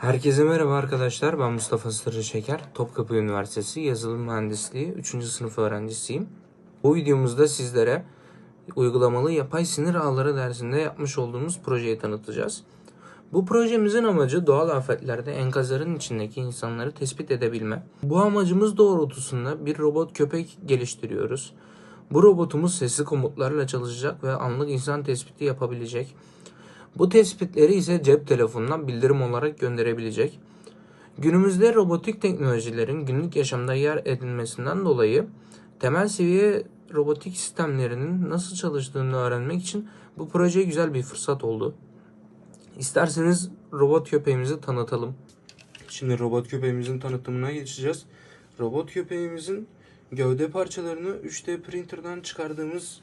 Herkese merhaba arkadaşlar. Ben Mustafa Sırrı Şeker. Topkapı Üniversitesi Yazılım Mühendisliği 3. sınıf öğrencisiyim. Bu videomuzda sizlere uygulamalı yapay sinir ağları dersinde yapmış olduğumuz projeyi tanıtacağız. Bu projemizin amacı doğal afetlerde enkazların içindeki insanları tespit edebilme. Bu amacımız doğrultusunda bir robot köpek geliştiriyoruz. Bu robotumuz sesli komutlarla çalışacak ve anlık insan tespiti yapabilecek. Bu tespitleri ise cep telefonundan bildirim olarak gönderebilecek. Günümüzde robotik teknolojilerin günlük yaşamda yer edinmesinden dolayı temel seviye robotik sistemlerinin nasıl çalıştığını öğrenmek için bu proje güzel bir fırsat oldu. İsterseniz robot köpeğimizi tanıtalım. Şimdi robot köpeğimizin tanıtımına geçeceğiz. Robot köpeğimizin gövde parçalarını 3D printer'dan çıkardığımız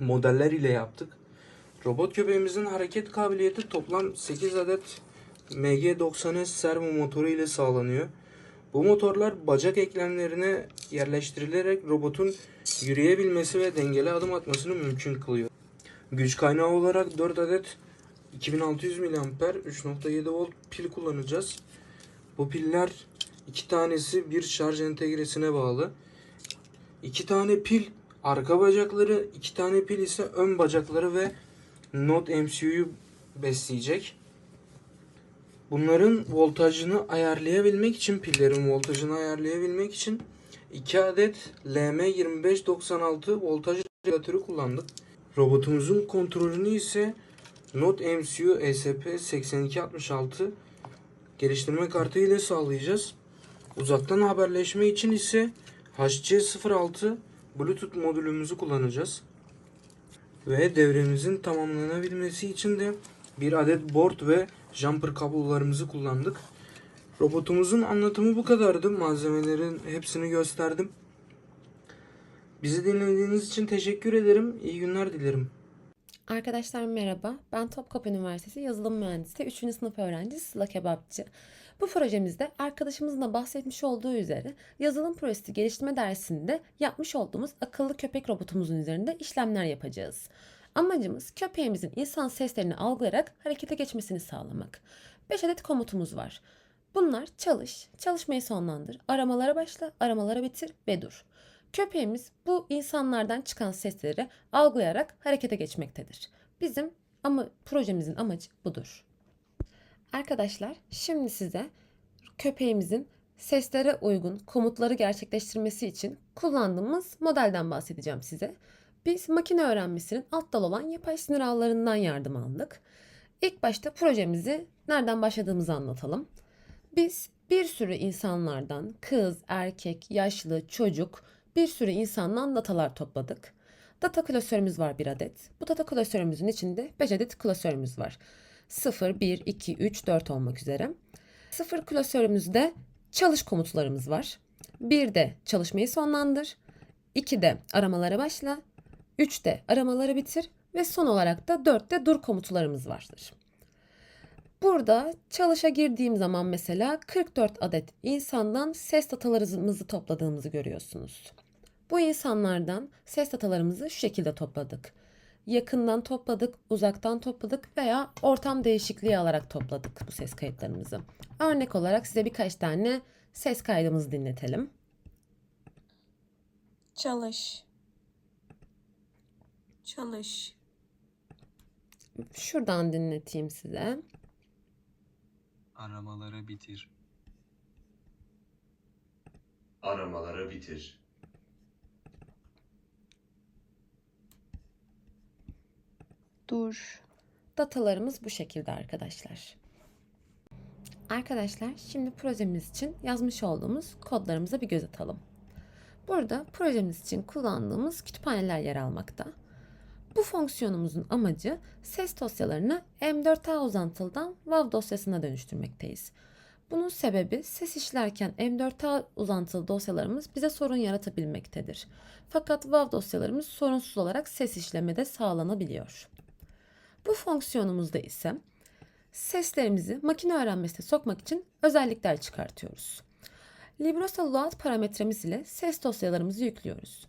modeller ile yaptık. Robot köpeğimizin hareket kabiliyeti toplam 8 adet MG90S servo motoru ile sağlanıyor. Bu motorlar bacak eklemlerine yerleştirilerek robotun yürüyebilmesi ve dengeli adım atmasını mümkün kılıyor. Güç kaynağı olarak 4 adet 2600 mAh 3.7 volt pil kullanacağız. Bu piller iki tanesi bir şarj entegresine bağlı. İki tane pil arka bacakları, iki tane pil ise ön bacakları ve Node MCU'yu besleyecek. Bunların voltajını ayarlayabilmek için pillerin voltajını ayarlayabilmek için 2 adet LM2596 voltaj regülatörü kullandık. Robotumuzun kontrolünü ise Node MCU ESP8266 geliştirme kartı ile sağlayacağız. Uzaktan haberleşme için ise HC06 Bluetooth modülümüzü kullanacağız. Ve devremizin tamamlanabilmesi için de bir adet board ve jumper kablolarımızı kullandık. Robotumuzun anlatımı bu kadardı. Malzemelerin hepsini gösterdim. Bizi dinlediğiniz için teşekkür ederim. İyi günler dilerim. Arkadaşlar merhaba. Ben Topkapı Üniversitesi Yazılım Mühendisliği 3. sınıf öğrencisi Sıla Kebapçı. Bu projemizde arkadaşımızın da bahsetmiş olduğu üzere yazılım projesi geliştirme dersinde yapmış olduğumuz akıllı köpek robotumuzun üzerinde işlemler yapacağız. Amacımız köpeğimizin insan seslerini algılayarak harekete geçmesini sağlamak. 5 adet komutumuz var. Bunlar çalış, çalışmayı sonlandır, aramalara başla, aramalara bitir ve dur. Köpeğimiz bu insanlardan çıkan sesleri algılayarak harekete geçmektedir. Bizim ama projemizin amacı budur. Arkadaşlar şimdi size köpeğimizin seslere uygun komutları gerçekleştirmesi için kullandığımız modelden bahsedeceğim size. Biz makine öğrenmesinin alt dal olan yapay sinir ağlarından yardım aldık. İlk başta projemizi nereden başladığımızı anlatalım. Biz bir sürü insanlardan kız, erkek, yaşlı, çocuk bir sürü insandan datalar topladık. Data klasörümüz var bir adet. Bu data klasörümüzün içinde 5 adet klasörümüz var. 0, 1, 2, 3, 4 olmak üzere. 0 klasörümüzde çalış komutlarımız var. 1'de çalışmayı sonlandır. 2'de aramalara başla. 3'te aramaları bitir. Ve son olarak da 4'te dur komutlarımız vardır. Burada çalışa girdiğim zaman mesela 44 adet insandan ses datalarımızı topladığımızı görüyorsunuz. Bu insanlardan ses datalarımızı şu şekilde topladık. Yakından topladık, uzaktan topladık veya ortam değişikliği alarak topladık bu ses kayıtlarımızı. Örnek olarak size birkaç tane ses kaydımızı dinletelim. Çalış. Çalış. Şuradan dinleteyim size. Aramaları bitir. Aramaları bitir. Dur. Datalarımız bu şekilde arkadaşlar. Arkadaşlar şimdi projemiz için yazmış olduğumuz kodlarımıza bir göz atalım. Burada projemiz için kullandığımız kütüphaneler yer almakta. Bu fonksiyonumuzun amacı ses dosyalarını M4A uzantılıdan WAV dosyasına dönüştürmekteyiz. Bunun sebebi ses işlerken M4A uzantılı dosyalarımız bize sorun yaratabilmektedir. Fakat WAV dosyalarımız sorunsuz olarak ses işlemede sağlanabiliyor. Bu fonksiyonumuzda ise seslerimizi makine öğrenmesine sokmak için özellikler çıkartıyoruz. Librosa load parametremiz ile ses dosyalarımızı yüklüyoruz.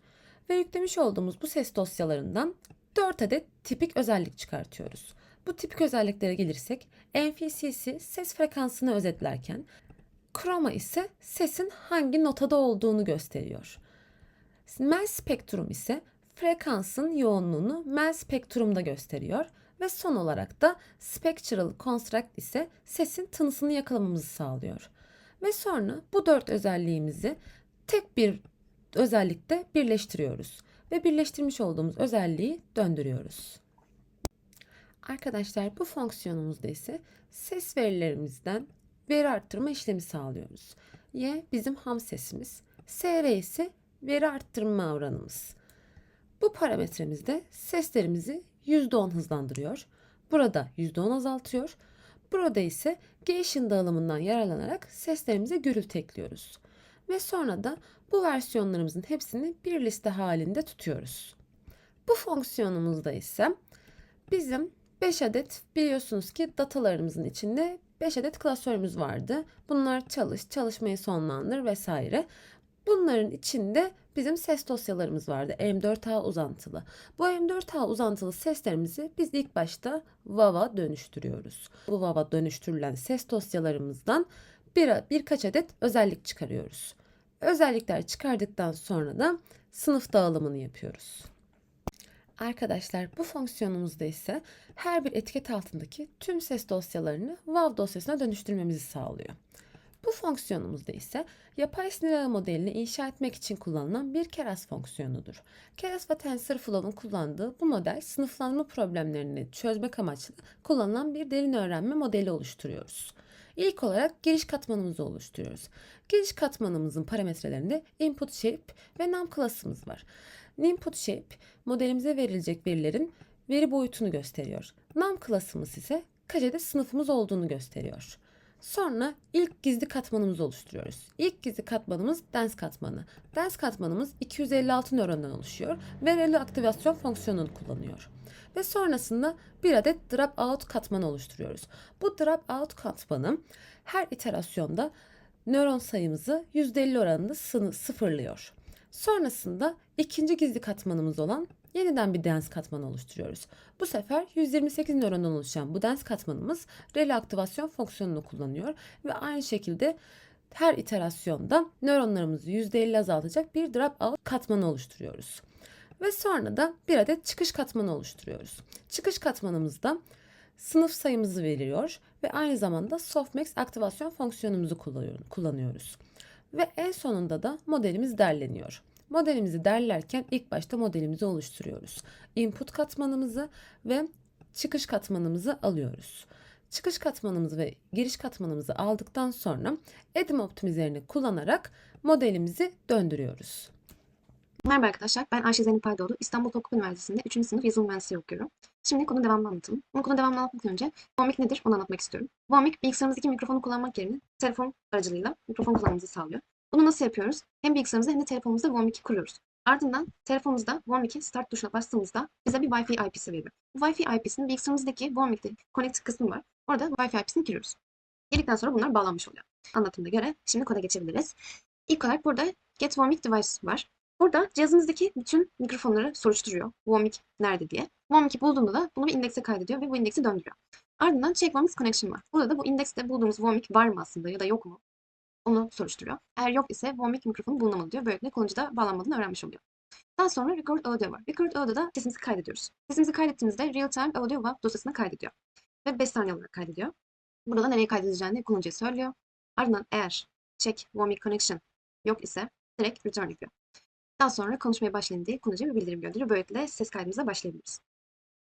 Ve yüklemiş olduğumuz bu ses dosyalarından 4 adet tipik özellik çıkartıyoruz. Bu tipik özelliklere gelirsek MFCC ses frekansını özetlerken Chroma ise sesin hangi notada olduğunu gösteriyor. Mel spektrum ise frekansın yoğunluğunu mel spektrumda gösteriyor ve son olarak da spectral construct ise sesin tınısını yakalamamızı sağlıyor. Ve sonra bu dört özelliğimizi tek bir özellikte birleştiriyoruz ve birleştirmiş olduğumuz özelliği döndürüyoruz. Arkadaşlar bu fonksiyonumuzda ise ses verilerimizden veri arttırma işlemi sağlıyoruz. Y bizim ham sesimiz, SR ise veri arttırma oranımız. Bu parametremizde seslerimizi %10 hızlandırıyor. Burada %10 azaltıyor. Burada ise Gaussian dağılımından yararlanarak seslerimize gürültü ekliyoruz. Ve sonra da bu versiyonlarımızın hepsini bir liste halinde tutuyoruz. Bu fonksiyonumuzda ise bizim 5 adet biliyorsunuz ki datalarımızın içinde 5 adet klasörümüz vardı. Bunlar çalış, çalışmayı sonlandır vesaire. Bunların içinde bizim ses dosyalarımız vardı. M4A uzantılı. Bu M4A uzantılı seslerimizi biz ilk başta WAV'a dönüştürüyoruz. Bu WAV'a dönüştürülen ses dosyalarımızdan bir, birkaç adet özellik çıkarıyoruz. Özellikler çıkardıktan sonra da sınıf dağılımını yapıyoruz. Arkadaşlar bu fonksiyonumuzda ise her bir etiket altındaki tüm ses dosyalarını WAV dosyasına dönüştürmemizi sağlıyor. Bu fonksiyonumuzda ise yapay sinir ağı modelini inşa etmek için kullanılan bir keras fonksiyonudur. Keras ve TensorFlow'un kullandığı bu model sınıflanma problemlerini çözmek amaçlı kullanılan bir derin öğrenme modeli oluşturuyoruz. İlk olarak giriş katmanımızı oluşturuyoruz. Giriş katmanımızın parametrelerinde input shape ve num klasımız var. Input shape modelimize verilecek verilerin veri boyutunu gösteriyor. Num klasımız ise kaç adet sınıfımız olduğunu gösteriyor. Sonra ilk gizli katmanımızı oluşturuyoruz. İlk gizli katmanımız dens katmanı. Dens katmanımız 256 nörondan oluşuyor ve relo aktivasyon fonksiyonunu kullanıyor. Ve sonrasında bir adet drop out katmanı oluşturuyoruz. Bu drop out katmanı her iterasyonda nöron sayımızı %50 oranında sıfırlıyor. Sonrasında ikinci gizli katmanımız olan yeniden bir dens katmanı oluşturuyoruz. Bu sefer 128 nörondan oluşan bu dens katmanımız relo aktivasyon fonksiyonunu kullanıyor ve aynı şekilde her iterasyonda nöronlarımızı %50 azaltacak bir drop out katmanı oluşturuyoruz. Ve sonra da bir adet çıkış katmanı oluşturuyoruz. Çıkış katmanımızda sınıf sayımızı veriyor ve aynı zamanda softmax aktivasyon fonksiyonumuzu kullanıyor- kullanıyoruz. Ve en sonunda da modelimiz derleniyor. Modelimizi derlerken ilk başta modelimizi oluşturuyoruz. Input katmanımızı ve çıkış katmanımızı alıyoruz. Çıkış katmanımızı ve giriş katmanımızı aldıktan sonra Edim optimizerini kullanarak modelimizi döndürüyoruz. Merhaba arkadaşlar, ben Ayşe Zeynep Aydoğdu. İstanbul Topkapı Üniversitesi'nde 3. sınıf yazılım mühendisliği okuyorum. Şimdi konu devamını anlatalım. Ama konu devamını anlatmak önce VOMIC nedir onu anlatmak istiyorum. VOMIC bilgisayarımızdaki mikrofonu kullanmak yerine telefon aracılığıyla mikrofon kullanmamızı sağlıyor. Bunu nasıl yapıyoruz? Hem bilgisayarımızda hem de telefonumuzda VOMIC'i kuruyoruz. Ardından telefonumuzda VOMIC'i start tuşuna bastığımızda bize bir Wi-Fi IP'si veriyor. Bu Wi-Fi IP'sinin bilgisayarımızdaki VOMIC'te connect kısmı var. Orada Wi-Fi IP'sini giriyoruz. Girdikten sonra bunlar bağlanmış oluyor. Anlatımına göre şimdi koda geçebiliriz. İlk olarak burada Get VOMIC Device var. Burada cihazınızdaki bütün mikrofonları soruşturuyor. VOMIC nerede diye. VOMIC'i bulduğunda da bunu bir indekse kaydediyor ve bu indeksi döndürüyor. Ardından Check VOMIC Connection var. Burada da bu indekste bulduğumuz VOMIC var mı aslında ya da yok mu? Onu soruşturuyor. Eğer yok ise VOMIC mikrofonu bulunamadı diyor. Böylelikle kullanıcı bağlanmadığını öğrenmiş oluyor. Daha sonra Record Audio var. Record Audio'da sesimizi kaydediyoruz. Sesimizi kaydettiğimizde Real Time Audio WAV dosyasına kaydediyor. Ve 5 saniye olarak kaydediyor. Burada da nereye kaydedeceğini kullanıcıya söylüyor. Ardından eğer Check VOMIC Connection yok ise direkt return yapıyor. Daha sonra konuşmaya başlayın diye kullanıcıya bir bildirim gönderiyor. Böylelikle ses kaydımıza başlayabiliriz.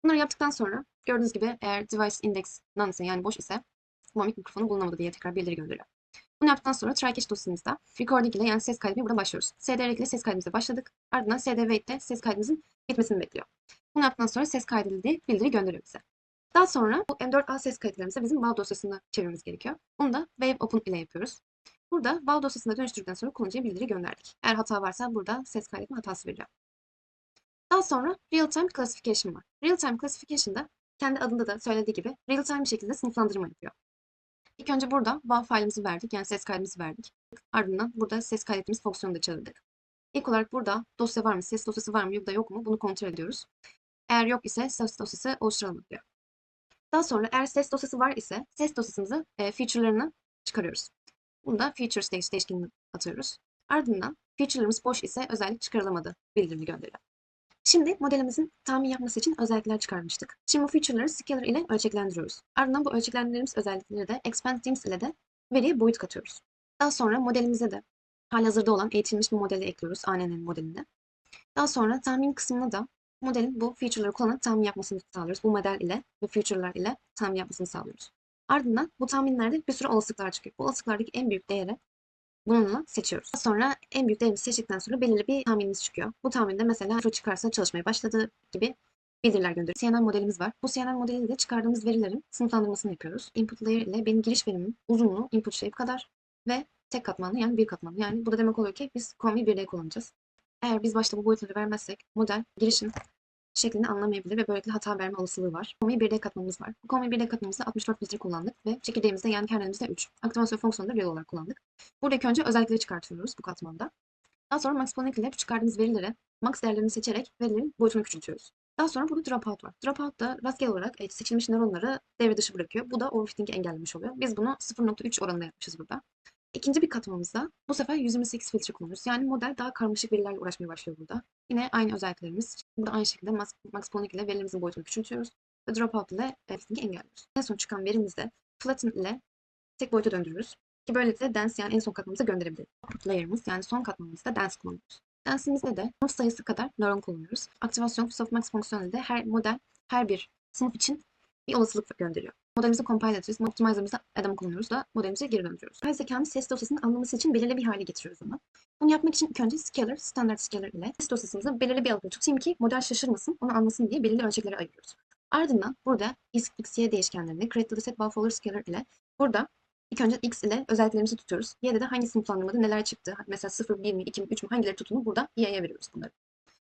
Bunları yaptıktan sonra gördüğünüz gibi eğer device index none ise yani boş ise VOMIC mikrofonu bulunamadı diye tekrar bildiri gönderiyor. Bunu yaptıktan sonra try dosyamızda recording ile yani ses kaydına burada başlıyoruz. SDR ile ses kaydımıza başladık. Ardından SD wait ile ses kaydımızın bitmesini bekliyor. Bunu yaptıktan sonra ses kaydedildi bildiri gönderiyor bize. Daha sonra bu M4A ses kayıtlarımızı bizim WAV dosyasına çevirmemiz gerekiyor. Bunu da Wave Open ile yapıyoruz. Burada WAV dosyasına dönüştürdükten sonra kullanıcıya bildiri gönderdik. Eğer hata varsa burada ses kaydetme hatası veriliyor. Daha sonra Real Time Classification var. Real Time Classification'da kendi adında da söylediği gibi real time bir şekilde sınıflandırma yapıyor. İlk önce burada WAV failimizi verdik. Yani ses kaydımızı verdik. Ardından burada ses kaydettiğimiz fonksiyonu da çağırdık. İlk olarak burada dosya var mı, ses dosyası var mı ya da yok mu bunu kontrol ediyoruz. Eğer yok ise ses dosyası oluşturalım diyor. Daha sonra eğer ses dosyası var ise ses dosyasımızı e, feature'larını çıkarıyoruz. Bunu da features değiş değişkenine atıyoruz. Ardından feature'larımız boş ise özellik çıkarılamadı bildirimi gönderiyor. Şimdi modelimizin tahmin yapması için özellikler çıkarmıştık. Şimdi bu feature'ları scalar ile ölçeklendiriyoruz. Ardından bu ölçeklendirdiğimiz özellikleri de expand themes ile de veriye boyut katıyoruz. Daha sonra modelimize de halihazırda olan eğitilmiş bir modeli ekliyoruz ANN'nin modelinde. Daha sonra tahmin kısmına da modelin bu feature'ları kullanarak tahmin yapmasını sağlıyoruz. Bu model ile ve feature'lar ile tahmin yapmasını sağlıyoruz. Ardından bu tahminlerde bir sürü olasılıklar çıkıyor. Bu olasılıklardaki en büyük değeri bununla seçiyoruz. Sonra en büyük değerimizi seçtikten sonra belirli bir tahminimiz çıkıyor. Bu tahminde mesela true çıkarsa çalışmaya başladı gibi bildiriler gönderiyor. CNN modelimiz var. Bu CNN modeliyle de çıkardığımız verilerin sınıflandırmasını yapıyoruz. Input layer ile benim giriş verimin uzunluğu input shape kadar ve tek katmanlı yani bir katmanlı. Yani bu da demek oluyor ki biz conv'yi birliğe kullanacağız. Eğer biz başta bu boyutları vermezsek model girişin şeklini anlamayabilir ve böylelikle hata verme olasılığı var. Conv'yi 1D katmanımız var. Bu conv'yi 1D katmanımızda 64 filtre kullandık ve çekirdeğimizde yani kernel'imizde 3. Aktivasyon fonksiyonunda real olarak kullandık. Buradaki önce özellikleri çıkartıyoruz bu katmanda. Daha sonra max ile çıkardığımız verileri max değerlerini seçerek verilerin boyutunu küçültüyoruz. Daha sonra burada dropout var. Dropout da rastgele olarak e, seçilmiş nöronları devre dışı bırakıyor. Bu da overfitting'i engellemiş oluyor. Biz bunu 0.3 oranında yapmışız burada. İkinci bir katmanımızda bu sefer 128 filtre kullanıyoruz. Yani model daha karmaşık verilerle uğraşmaya başlıyor burada. Yine aynı özelliklerimiz. Burada aynı şekilde Max, Ponic ile verilerimizin boyutunu küçültüyoruz. Ve dropout ile overfitting'i engelliyoruz. En son çıkan verimizde flatten ile tek boyuta döndürüyoruz. Ki böylelikle dance yani en son katmanımıza gönderebiliriz. Output layer'ımız yani son katmanımızda dance kullanıyoruz. Dance'imizde de sınıf sayısı kadar nöron kullanıyoruz. Aktivasyon softmax fonksiyonuyla da her model her bir sınıf için bir olasılık gönderiyor. Modelimizi compile ediyoruz. Optimizer'ımızda Adam kullanıyoruz da modelimize geri döndürüyoruz. Yapay zekanın ses dosyasını anlaması için belirli bir hale getiriyoruz onu. Bunu yapmak için ilk önce scalar, standart scalar ile ses dosyasımızı belirli bir alıp tutayım ki model şaşırmasın, onu anlasın diye belirli ölçekleri ayırıyoruz. Ardından burada x, y değişkenlerini create dataset buffer scalar ile burada İlk önce x ile özelliklerimizi tutuyoruz. Y'de de hangi sınıflandırmada neler çıktı? Mesela 0, 1 mi, 2 mi, 3 mü hangileri tuttuğunu burada y'ye veriyoruz bunları.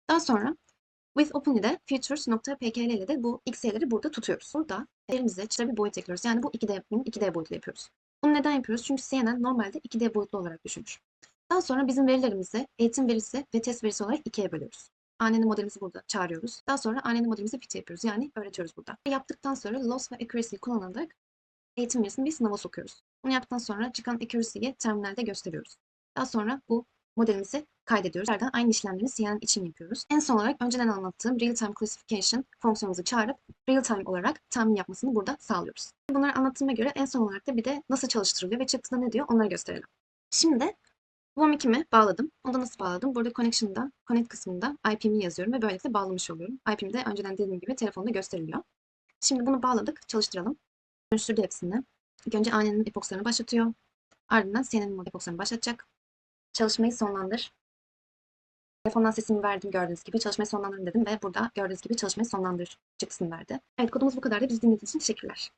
Daha sonra with open ile features.pkl ile de bu x y'leri burada tutuyoruz. Burada elimize çıta bir boyut ekliyoruz. Yani bu 2D'nin 2D boyutlu yapıyoruz. Bunu neden yapıyoruz? Çünkü CNN normalde 2D boyutlu olarak düşünmüş. Daha sonra bizim verilerimizi eğitim verisi ve test verisi olarak ikiye bölüyoruz. ANN modelimizi burada çağırıyoruz. Daha sonra ANN modelimizi fit yapıyoruz. Yani öğretiyoruz burada. Yaptıktan sonra loss ve accuracy kullanarak eğitim verisini bir sınava sokuyoruz. Bunu yaptıktan sonra çıkan accuracy'yi terminalde gösteriyoruz. Daha sonra bu modelimizi kaydediyoruz. Nereden aynı işlemleri CNN için yapıyoruz. En son olarak önceden anlattığım real-time classification fonksiyonumuzu çağırıp real-time olarak tahmin yapmasını burada sağlıyoruz. Bunları anlattığıma göre en son olarak da bir de nasıl çalıştırılıyor ve çıktığında ne diyor onları gösterelim. Şimdi WOM2'mi bağladım. Onu da nasıl bağladım? Burada connection'da, connect kısmında IP'mi yazıyorum ve böylelikle bağlamış oluyorum. IP'm de önceden dediğim gibi telefonda gösteriliyor. Şimdi bunu bağladık. Çalıştıralım. Dönüştürdü hepsini. İlk önce ANN'in epokslarını başlatıyor. Ardından CNN'in epokslarını başlatacak. Çalışmayı sonlandır. Telefondan sesimi verdim gördüğünüz gibi. Çalışmayı sonlandırın dedim ve burada gördüğünüz gibi çalışmayı sonlandır çıktısını verdi. Evet kodumuz bu kadardı. Bizi dinlediğiniz için teşekkürler.